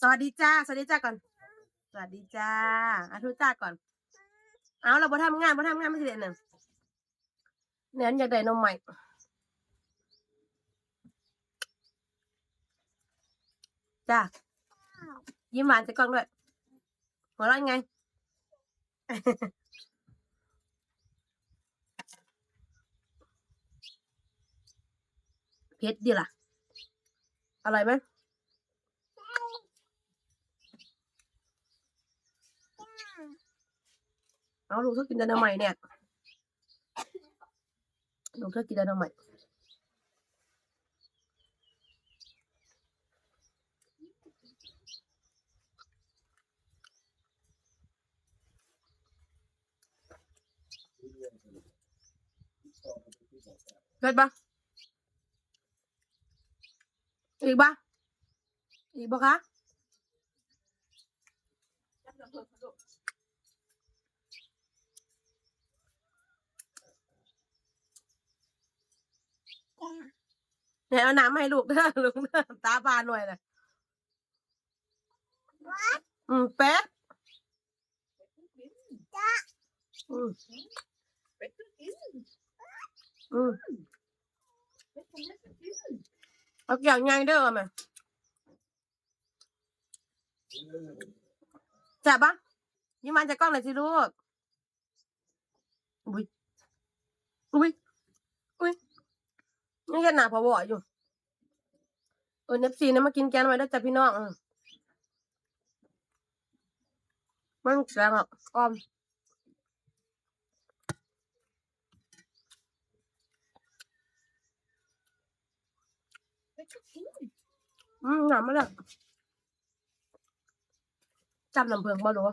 สวัสดีจ้า สวัสดีจ้าก่อน สวัสดีจ้าอาทุจ้าก่อน เอาเราบ่ทำงานบ่ทำงานไม่สิเด่นหนึ่งเนี่ยอยากได้นมใหม่จ้ายิ้มหวานใส่กล้องด้วยหัวเราะยังไง เพชรดีล่ะ อร่อยไหม เอาลูกเธอกินไดนาไมต์เนี่ยลูกเธอกินไดนาไมต์เกิดปะอีกปะอีกปะคะ เนี่ยเอาน้ำมาให้ลูกเด้อลูกเด้อตาบานหน่อยเลยอืมแป๊ะอืมอืมเอาเกี่ยวไงเด้อแม่จับปะยิ้มมาจากกล้องหน่อยสิลูกอุ้ยอุ้ยอุ้ย นี่แค่หนาพอบ่อยู่เออเนฟซีนะมากินแกนไว้ได้จ้ะพี่น้องมันแกงอะอ้อมอืมหนามมาแล้วจำลำเพิงบ่รู้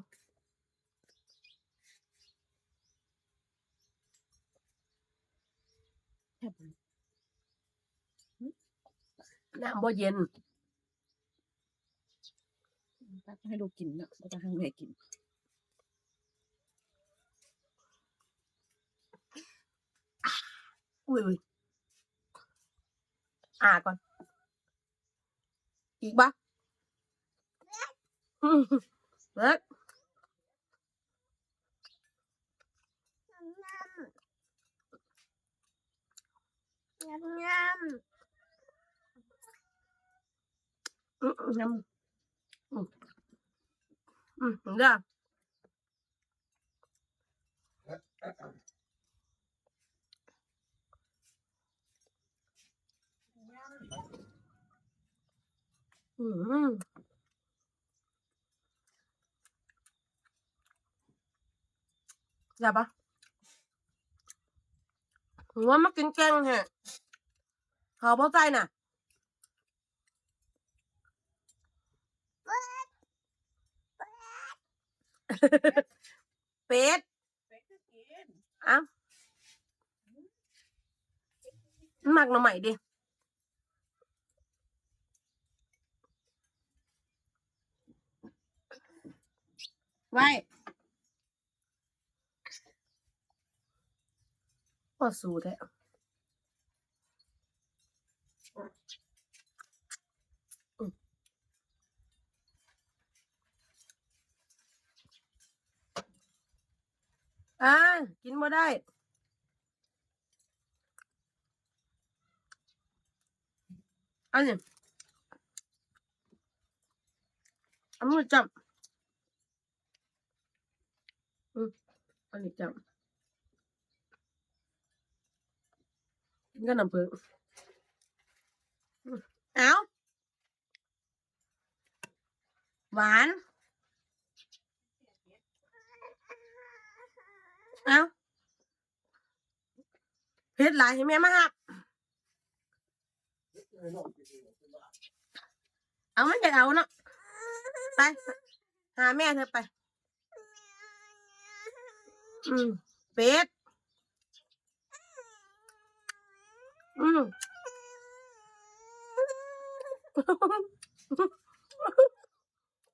น้ำบ่เย็นตักให้ลูกกินเนาะก็จะให้แม่กิน อุ้ยอุ้ยอ่าก่อน อีกปะอืมเลิกอืมยำอืมอืมเด้ออืมอย่า ปะหรือว่ามากินแกงแฮะ เขาพอใจน่ะเป็ดเป็ดก็กินเอ้าหมักหน่อใหม่ดิไว้พอสูตรแท้ อ่ากินบ่ได้ อันนี้อันนี้จับอืมอันนี้จับกินกับน้ำผึ้งเอาหวาน เอาเพชรหลายให้แม่มาหับเอาไม่จะเอาเนาะไป หาแม่เธอไป อืมเป็ดอืม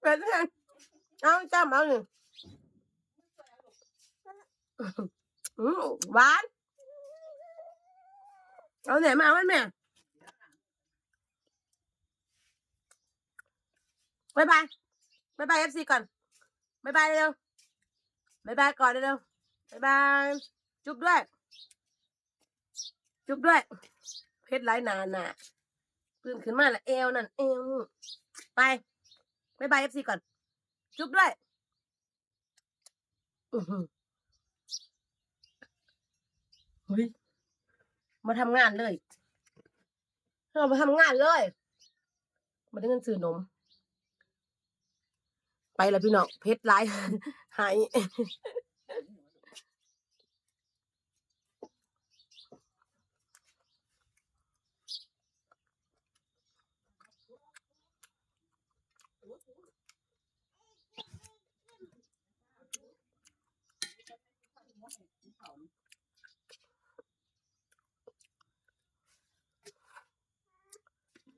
เป็ดแทนเอาจำเอาหนึ่ง หวานเอาไหนมาเอามันแม่บายบายบายบายเอฟซีก่อนบายบายเร็วบายบายก่อนเร็วบายบายจุ๊บด้วย จุ๊บด้วย เพชรไรหนาหนาตื่นขึ้นมาละเอวนั่นเอวไปบายบายเอฟซีก่อน จุ๊บด้วย อือหือ เฮ้ยมาทำงานเลยเรามาทำงานเลยมาได้เงินซื้อนม ไปแล้วพี่น้องเพชรร้ายหาย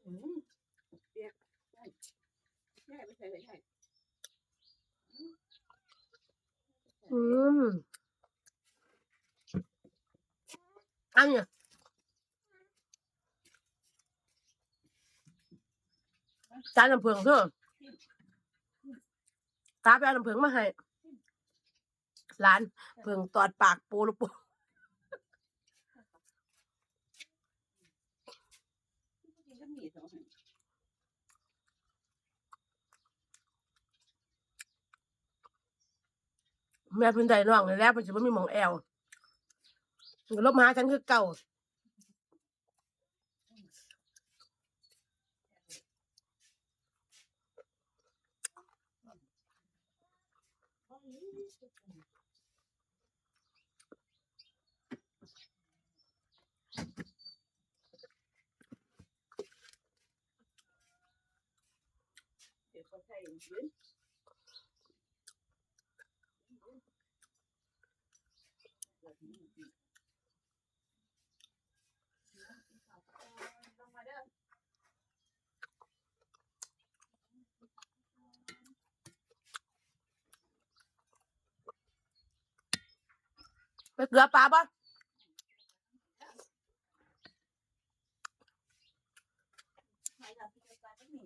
อืมเปียกใช่ใช่ไม่ใช่ไม่ใช่ อืมอันเนี่ยจานน้ำเผืองเถอะตาไปเอาน้ำเผืองมาให้ร้านเผืองตอดปากปูลูกปู จริงก็มีสองอัน แม่เพื้นใจน้องเลยแล้วมันจะไม่มีหมองแอลมันก็ลบมาหาฉันคือเก่าเดี๋ยวเขาใส่ยืน ไปเกลือปลาปะใส่กับพี่ปลาก็มี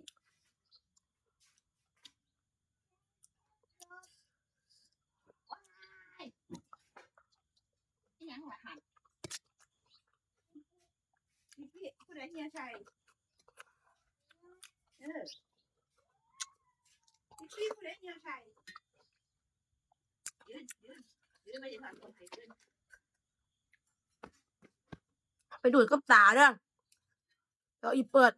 ที่ยังหัวหันพี่พี่ผู้ใดเฮียชัยเออพี่พี่ผู้ใดเฮียชัยยืนยืน ยืนไม่ได้ทำคนไทยยืนไปดูดกับตาเด้อแล้วอีเปิด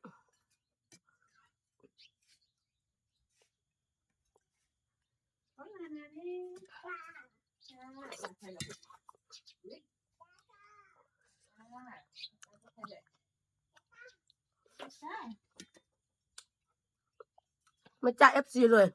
มาจ่ายเอฟซีเลย